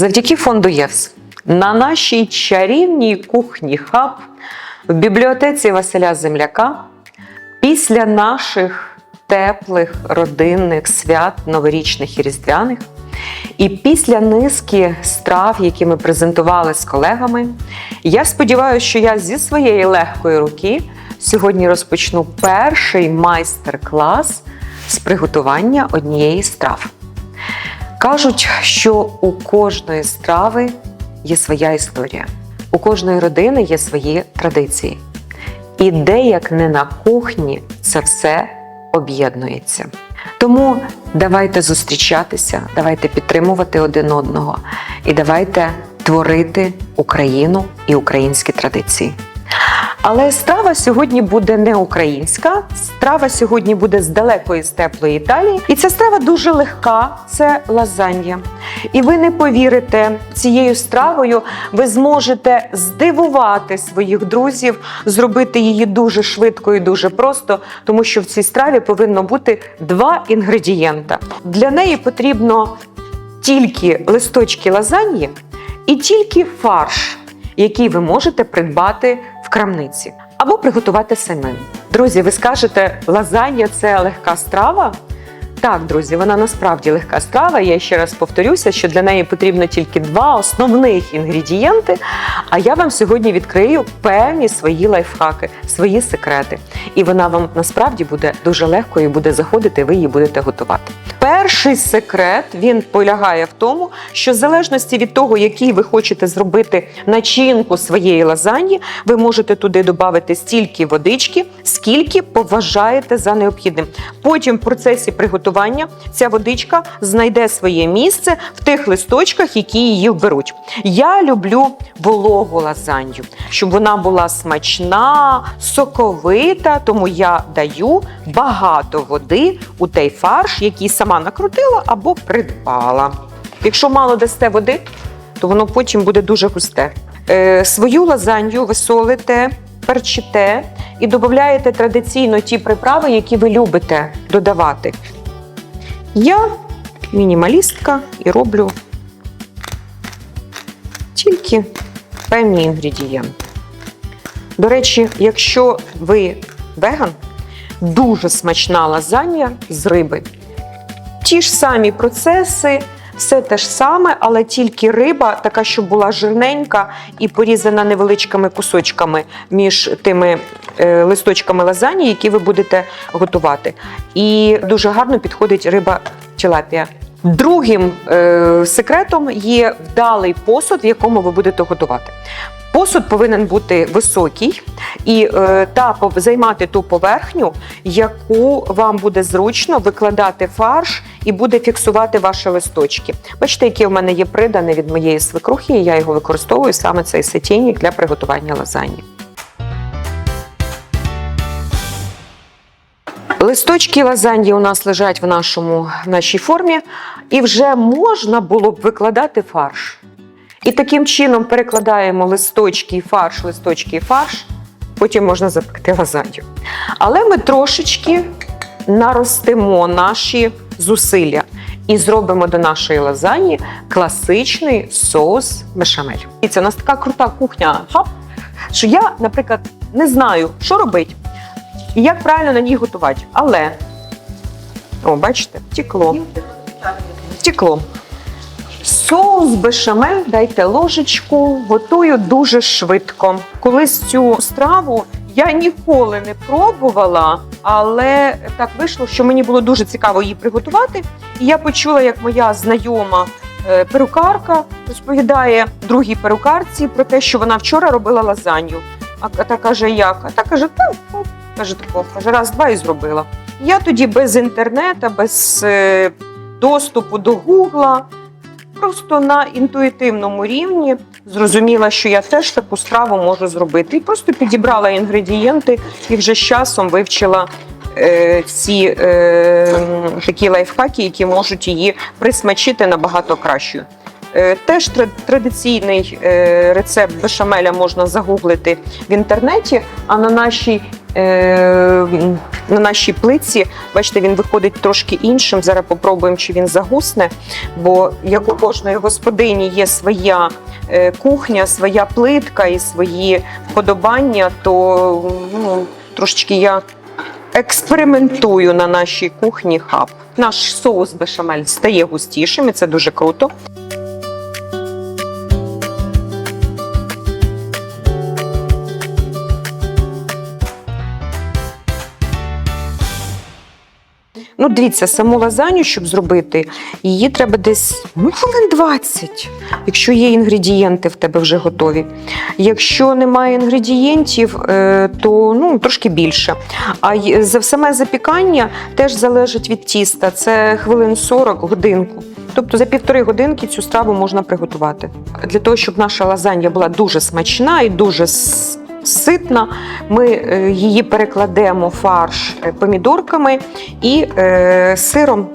Завдяки фонду ЄВС на нашій чарівній кухні хаб в бібліотеці Василя Земляка після наших теплих родинних свят, новорічних і різдвяних, і після низки страв, які ми презентували з колегами, я сподіваюся, що я зі своєї легкої руки сьогодні розпочну перший майстер-клас з приготування однієї страв. Кажуть, що у кожної страви є своя історія, у кожної родини є свої традиції. І де як не на кухні це все об'єднується. Тому давайте зустрічатися, давайте підтримувати один одного і давайте творити Україну і українські традиції. Але страва сьогодні буде не українська. Страва сьогодні буде з далекої з теплої Італії. І ця страва дуже легка це лазанья. І ви не повірите, цією стравою ви зможете здивувати своїх друзів, зробити її дуже швидко і дуже просто, тому що в цій страві повинно бути два інгредієнта. Для неї потрібно тільки листочки лазаньї і тільки фарш, який ви можете придбати крамниці або приготувати самим. Друзі, ви скажете, лазанья це легка страва? Так, друзі, вона насправді легка страва. Я ще раз повторюся, що для неї потрібно тільки два основних інгредієнти. А я вам сьогодні відкрию певні свої лайфхаки, свої секрети. І вона вам насправді буде дуже легко і буде заходити, ви її будете готувати. Перший секрет він полягає в тому, що в залежності від того, який ви хочете зробити начинку своєї лазаньї, ви можете туди додати стільки водички, скільки поважаєте за необхідним. Потім в процесі приготування ця водичка знайде своє місце в тих листочках, які її вберуть. Я люблю вологу лазанью, щоб вона була смачна, соковита, тому я даю багато води у той фарш, який сама накрутила або придбала. Якщо мало дасте води, то воно потім буде дуже густе. Е, свою лазанью ви солите, перчите і додаєте традиційно ті приправи, які ви любите додавати. Я мінімалістка і роблю тільки певні інгредієнти. До речі, якщо ви веган, дуже смачна лазанья з риби. Ті ж самі процеси, все те ж саме, але тільки риба, така, що була жирненька і порізана невеличкими кусочками між тими е, листочками лазані, які ви будете готувати. І дуже гарно підходить риба тилапія. Другим е, секретом є вдалий посуд, в якому ви будете готувати. Посуд повинен бути високий і е, та займати ту поверхню, яку вам буде зручно викладати фарш і буде фіксувати ваші листочки. Бачите, який у мене є приданий від моєї свекрухи, і я його використовую саме цей сетійник для приготування лазані. Листочки лазаньї у нас лежать в, нашому, в нашій формі, і вже можна було б викладати фарш. І таким чином перекладаємо листочки і фарш, листочки і фарш, потім можна запекти лазанью. Але ми трошечки наростимо наші зусилля і зробимо до нашої лазаньї класичний соус бешамель. І це у нас така крута кухня, що я, наприклад, не знаю, що робити і як правильно на ній готувати. Але, о, бачите, втекло. Втекло. Соус бешамель, дайте ложечку, готую дуже швидко. Колись цю страву я ніколи не пробувала, але так вийшло, що мені було дуже цікаво її приготувати. І я почула, як моя знайома е, перукарка розповідає другій перукарці про те, що вона вчора робила лазанью. А та каже, як? А та каже, та каже, тако, каже, раз, два і зробила. Я тоді без інтернету, без е, доступу до гугла просто на інтуїтивному рівні зрозуміла, що я теж таку страву можу зробити. І просто підібрала інгредієнти і вже з часом вивчила е, ці е, такі лайфхаки, які можуть її присмачити набагато кращою. Е, Теж традиційний е, рецепт бешамеля можна загуглити в інтернеті, а на нашій на нашій плитці. Бачите, він виходить трошки іншим. Зараз попробуємо, чи він загусне. Бо як у кожної господині є своя е, кухня, своя плитка і свої вподобання, то ну, трошечки я експериментую на нашій кухні хаб. Наш соус бешамель стає густішим, і це дуже круто. Ну, дивіться, саму лазанью, щоб зробити, її треба десь ну, хвилин 20, якщо є інгредієнти в тебе вже готові. Якщо немає інгредієнтів, е, то ну, трошки більше. А за- саме запікання теж залежить від тіста. Це хвилин 40 годинку. Тобто за півтори годинки цю страву можна приготувати. Для того, щоб наша лазанья була дуже смачна і дуже ситна, ми е, її перекладемо фарш е, помідорками і е, сиром.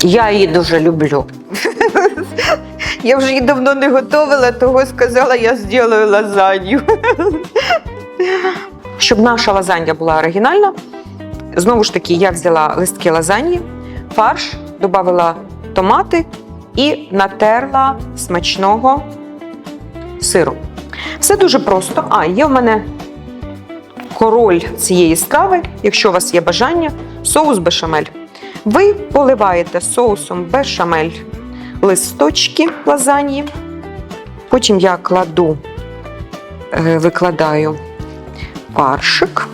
Я її дуже люблю. Я вже її давно не готувала, того сказала, я зроблю лазанью. Щоб наша лазанья була оригінальна, знову ж таки, я взяла листки лазаньї, фарш, додала томати і натерла смачного сиру. Все дуже просто. А, є в мене король цієї страви, якщо у вас є бажання, соус бешамель. Ви поливаєте соусом бешамель листочки лазаньї. Потім я кладу, е, викладаю фаршик.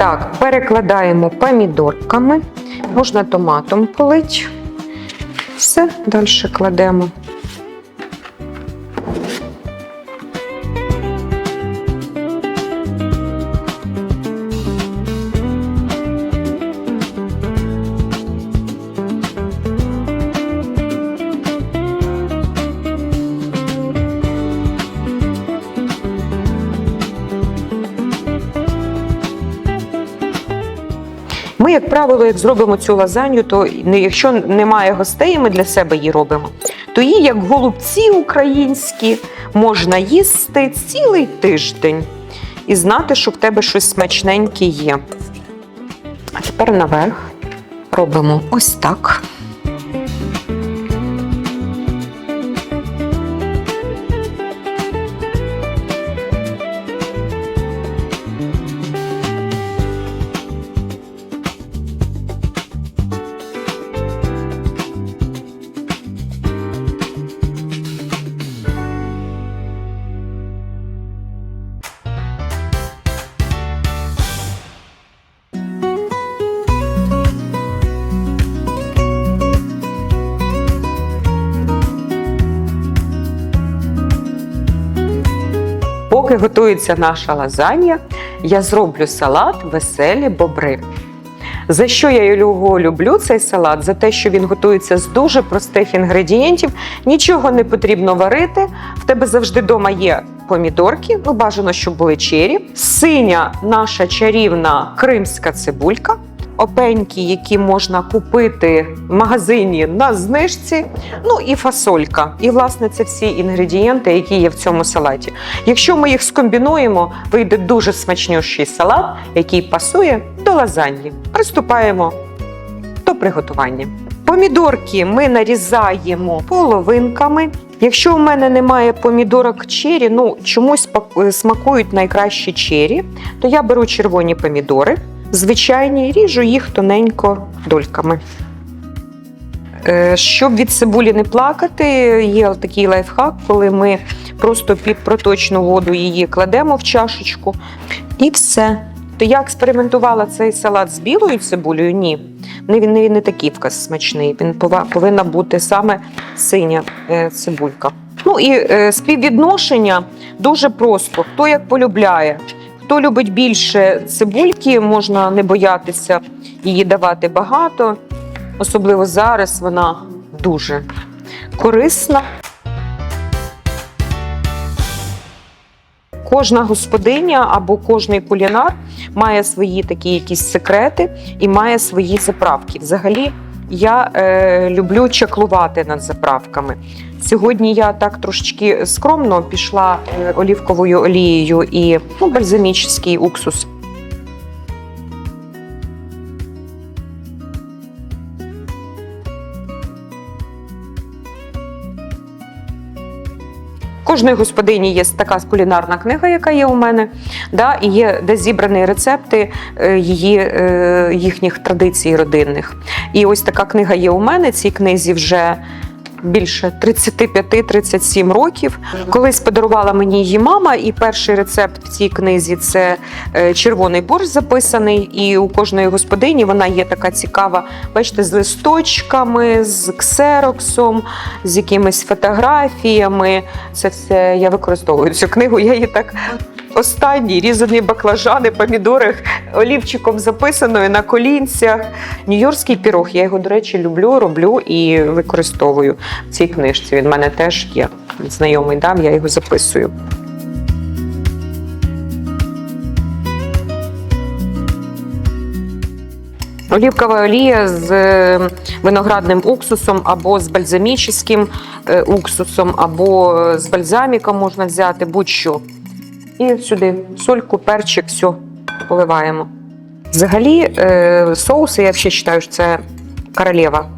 Так, перекладаємо помідорками, можна томатом полить. Все, далі кладемо. Ми, як правило, як зробимо цю лазанью, то якщо немає гостей, ми для себе її робимо. То її, як голубці українські, можна їсти цілий тиждень і знати, що в тебе щось смачненьке є. А тепер наверх робимо ось так. Поки готується наша лазанья, я зроблю салат веселі бобри. За що я його люблю, цей салат? За те, що він готується з дуже простих інгредієнтів, нічого не потрібно варити. В тебе завжди вдома є помідорки, ну бажано, щоб були чері, синя наша чарівна кримська цибулька, опеньки, які можна купити в магазині на знижці. Ну і фасолька. І власне це всі інгредієнти, які є в цьому салаті. Якщо ми їх скомбінуємо, вийде дуже смачнющий салат, який пасує до лазаньї. Приступаємо до приготування. Помідорки ми нарізаємо половинками. Якщо у мене немає помідорок чері, ну чомусь смакують найкраще чері, то я беру червоні помідори, звичайні, ріжу їх тоненько дольками. Е, Щоб від цибулі не плакати, є такий лайфхак, коли ми просто під проточну воду її кладемо в чашечку і все. То я експериментувала цей салат з білою цибулею? Ні. Він не, не такий вкус смачний. Він повинна бути саме синя е, цибулька. Ну і е, співвідношення дуже просто. Хто як полюбляє. Хто любить більше цибульки, можна не боятися її давати багато. Особливо зараз вона дуже корисна. Кожна господиня або кожний кулінар має свої такі якісь секрети і має свої заправки. Взагалі, я е, люблю чаклувати над заправками. Сьогодні я так трошечки скромно пішла е, олівковою олією і ну, бальзамічний уксус. Кожної господині є така кулінарна книга, яка є у мене, да, і є де зібрані рецепти е, її, е, їхніх традицій родинних. І ось така книга є у мене. Цій книзі вже більше 35-37 років. Колись подарувала мені її мама, і перший рецепт в цій книзі це е, червоний борщ записаний. І у кожної господині вона є така цікава, бачите, з листочками, з ксероксом, з якимись фотографіями. Це все я використовую цю книгу. Я її так. Останні різані баклажани, помідори олівчиком записаною на колінцях. Нью-Йоркський пірог. Я його, до речі, люблю, роблю і використовую в цій книжці. Він в мене теж є. Знайомий дав, я його записую. Олівкова олія з е, виноградним уксусом або з бальзамічним е, уксусом, або з бальзаміком можна взяти, будь-що. І сюди сольку, перчик, все поливаємо. Взагалі, е, соуси, я ще вважаю, що це королева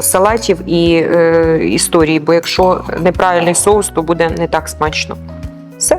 салатів і е, історії, бо якщо неправильний соус, то буде не так смачно. Все.